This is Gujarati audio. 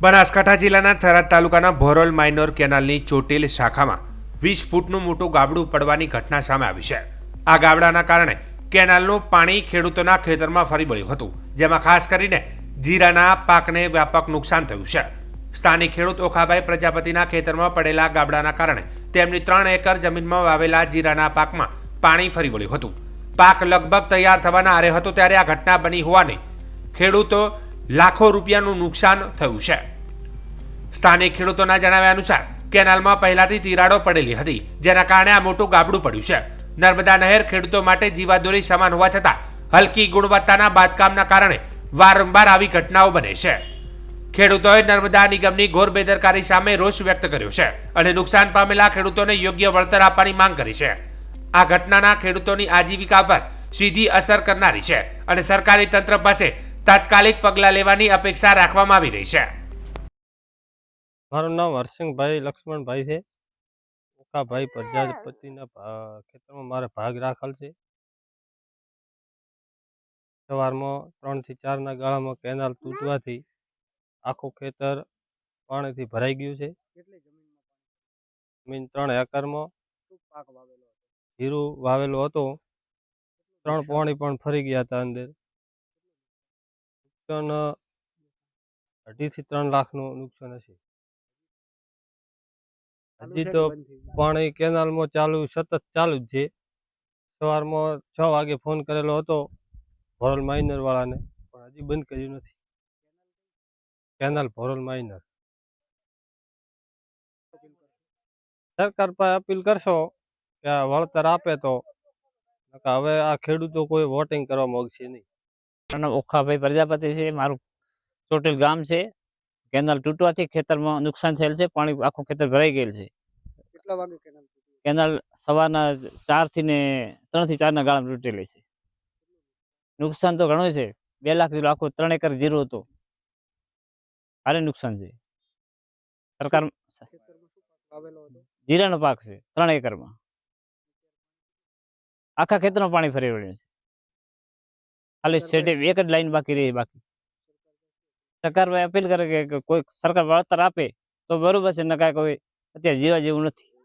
બનાસકાંઠા જિલ્લાના થરાદ તાલુકાના ભોરોલ માઇનોર કેનાલની ચોટીલ શાખામાં વીસ ફૂટનું મોટું ગાબડું પડવાની ઘટના સામે આવી છે. આ ગાબડાના કારણે કેનાલનું પાણી ખેડૂતોના ખેતરમાં ફરી વળ્યું હતું, જેમાં ખાસ કરીને જીરાના પાકને વ્યાપક નુકસાન થયું છે. સ્થાનિક ખેડૂત ઓખાભાઈ પ્રજાપતિના ખેતરમાં પડેલા ગાબડાના કારણે તેમની ત્રણ એકર જમીનમાં વાવેલા જીરાના પાકમાં પાણી ફરી વળ્યું હતું. પાક લગભગ તૈયાર થવાના આરે હતો ત્યારે આ ઘટના બની હોવાની ખેડૂતો લાખો રૂપિયાનું નુકસાન થયું છે. સ્થાનિક ખેડૂતોના જણાવ્યા અનુસાર, કેનાલમાં પહેલાથી તિરાડો પડેલી હતી, જેના કારણે આ મોટું ગાબડું પડ્યું છે. નર્મદા નહેર ખેડૂતો માટે જીવાદોરી સમાન હોવા છતાં, હલકી ગુણવત્તાના બાંધકામના કારણે વારંવાર આવી ઘટનાઓ બને છે. ખેડૂતોએ નર્મદા નિગમની ઘોર બેદરકારી સામે રોષ વ્યક્ત કર્યો છે અને નુકસાન પામેલા ખેડૂતોને યોગ્ય વળતર આપવાની માંગ કરી છે. આ ઘટનાના ખેડૂતોની આજીવિકા પર સીધી અસર કરનારી છે અને સરકારી તંત્ર પાસે તાત્કાલિક પગલાં લેવાની અપેક્ષા રાખવામાં આવી રહી છે. મારું નામ હરસિંહભાઈ લક્ષ્મણભાઈ છે. ઓકાભાઈ પ્રજાપતિના ભા- ખેતરમાં મારે ભાગ રાખેલ છે. સવારમાં ત્રણથી ચારના ગાળામાં કેનાલ તૂટવાથી આખું ખેતર પાણીથી ભરાઈ ગયું છે. જમીન ત્રણ એકરમાં જીરું વાવેલું હતું. ત્રણ પાણી પણ ફરી ગયા હતા અંદર. નુકસાન અઢીથી ત્રણ લાખનું નુકસાન હશે. હજી તો પાણી કેનાલમાં ચાલુ સતત ચાલુ જ છે. સવારમાં છ વાગે ફોન કરેલો હતો ભોરલ માઇનર વાળાને પણ હજી બંધ કર્યું નથી. Canal Bhoral minor. સરકાર પાસે અપીલ કરશો કે આ વળતર આપે તો હવે આ ખેડૂતો કોઈ વોટિંગ કરવા માંગશે નહીં. ઓખાભાઈ પ્રજાપતિ છે. મારું ચોટીલ ગામ છે. કેનાલ તૂટવાથી ખેતરમાં નુકસાન થયેલ છે. પાણી આખું ખેતર ભરાઈ ગયેલ છે. કેટલા વાગે કેનાલ કેનાલ સવારના ચારથી ને ત્રણથી ચારના ગાળામાં તૂટેલી છે. નુકસાન તો ઘણું છે. બે લાખ જેટલું આખું ત્રણ એકર જીરું હતું. ભારે નુકસાન છે. સરકાર જીરાનો પાક છે. ત્રણ એકરમાં. આખા ખેતરમાં પાણી ફરી વળ્યું છે. ખાલી સેટી એક જ લાઈન બાકી રહી બાકી. સરકાર અપીલ કરે કે કોઈ સરકાર વળતર આપે તો બરોબર છે નકા કોઈ અત્યારે જીવા જેવું નથી.